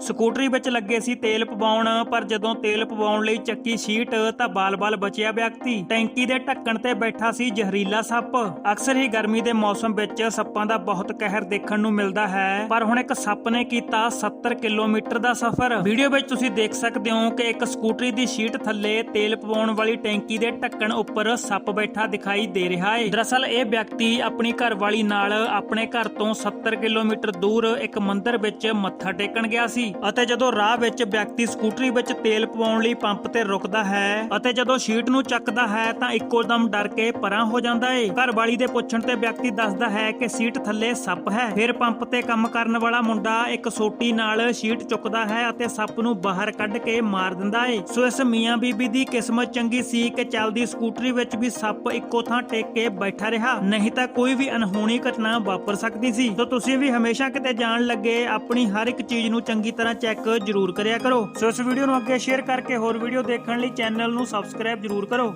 ਸਕੂਟਰੀ ਵਿੱਚ ਲੱਗੇ ਸੀ ਤੇਲ ਪਵਾਉਣ, ਪਰ ਜਦੋਂ ਤੇਲ ਪਵਾਉਣ ਲਈ ਚੱਕੀ ਸ਼ੀਟ ਤਾਂ ਬਾਲ-ਬਾਲ ਬਚਿਆ ਵਿਅਕਤੀ। ਟੈਂਕੀ ਦੇ ਢੱਕਣ ਤੇ ਬੈਠਾ ਸੀ ਜ਼ਹਿਰੀਲਾ ਸੱਪ। ਅਕਸਰ ਹੀ ਗਰਮੀ ਦੇ ਮੌਸਮ ਵਿੱਚ ਸੱਪਾਂ ਦਾ ਬਹੁਤ ਕਹਿਰ ਦੇਖਣ ਨੂੰ ਮਿਲਦਾ ਹੈ। ਪਰ ਹੁਣ ਇੱਕ ਸੱਪ ਨੇ ਕੀਤਾ 70 ਕਿਲੋਮੀਟਰ ਦਾ ਸਫ਼ਰ। ਵੀਡੀਓ ਵਿੱਚ ਤੁਸੀਂ ਦੇਖ ਸਕਦੇ ਹੋ ਕਿ ਇੱਕ ਸਕੂਟਰੀ ਦੀ ਸ਼ੀਟ ਥੱਲੇ ਤੇਲ ਪਵਾਉਣ ਵਾਲੀ ਟੈਂਕੀ ਦੇ ਢੱਕਣ ਉੱਪਰ ਸੱਪ ਬੈਠਾ ਦਿਖਾਈ ਦੇ ਰਿਹਾ ਹੈ ਦਰਅਸਲ ਇਹ ਵਿਅਕਤੀ ਆਪਣੀ ਘਰਵਾਲੀ ਨਾਲ ਆਪਣੇ ਘਰ ਤੋਂ 70 ਕਿਲੋਮੀਟਰ ਦੂਰ ਇੱਕ ਮੰਦਿਰ ਵਿੱਚ ਮੱਥਾ ਟੇਕਣ ਗਿਆ ਸੀ। ਅਤੇ ਜਦੋਂ ਰਾਹ ਵਿੱਚ ਵਿਅਕਤੀ ਸਕੂਟਰੀ ਵਿੱਚ ਤੇਲ ਪਵਾਉਣ ਲਈ ਪੰਪ ਤੇ ਰੁਕਦਾ ਹੈ ਅਤੇ ਜਦੋਂ ਸ਼ੀਟ ਨੂੰ ਚੱਕਦਾ ਹੈ ਤਾਂ ਇੱਕੋ ਦਮ ਡਰ ਕੇ ਪਰਾਂ ਹੋ ਜਾਂਦਾ ਏ। ਘਰਵਾਲੀ ਦੇ ਪੁੱਛਣ ਤੇ ਵਿਅਕਤੀ ਦੱਸਦਾ ਹੈ ਕਿ ਸੀਟ ਥੱਲੇ ਸੱਪ ਹੈ। ਫਿਰ ਪੰਪ ਤੇ ਕੰਮ ਕਰਨ ਵਾਲਾ ਮੁੰਡਾ ਇੱਕ ਸੋਟੀ ਨਾਲ ਸ਼ੀਟ ਚੁੱਕਦਾ ਹੈ ਅਤੇ ਸੱਪ ਨੂੰ ਬਾਹਰ ਕੱਢ ਕੇ ਮਾਰ ਦਿੰਦਾ ਏ। ਸੋ ਇਸ ਮੀਆਂ ਬੀਬੀ ਦੀ ਕਿਸਮਤ ਚੰਗੀ ਸੀ ਕਿ ਚੱਲਦੀ ਸਕੂਟਰੀ ਵਿੱਚ ਵੀ ਸੱਪ ਇੱਕੋ ਥਾਂ ਟੇਕ ਕੇ ਬੈਠਾ ਰਿਹਾ। ਨਹੀਂ ਤਾਂ ਕੋਈ ਵੀ ਅਨਹੋਣੀ ਘਟਨਾ ਵਾਪਰ ਸਕਦੀ ਸੀ। ਸੋ ਤੁਸੀਂ ਵੀ ਹਮੇਸ਼ਾ ਕਿਤੇ ਜਾਣ ਲੱਗੇ ਆਪਣੀ ਹਰ ਇੱਕ ਚੀਜ਼ ਨੂੰ ਚੰਗੀ ਤਰ੍ਹਾਂ ਚੈੱਕ ਜ਼ਰੂਰ ਕਰਿਆ ਕਰੋ। ਸੋ ਇਸ ਵੀਡੀਓ ਨੂੰ ਅੱਗੇ ਸ਼ੇਅਰ ਕਰਕੇ ਹੋਰ ਵੀਡੀਓ ਦੇਖਣ ਲਈ ਚੈਨਲ ਨੂੰ ਸਬਸਕ੍ਰਾਈਬ ਜ਼ਰੂਰ ਕਰੋ।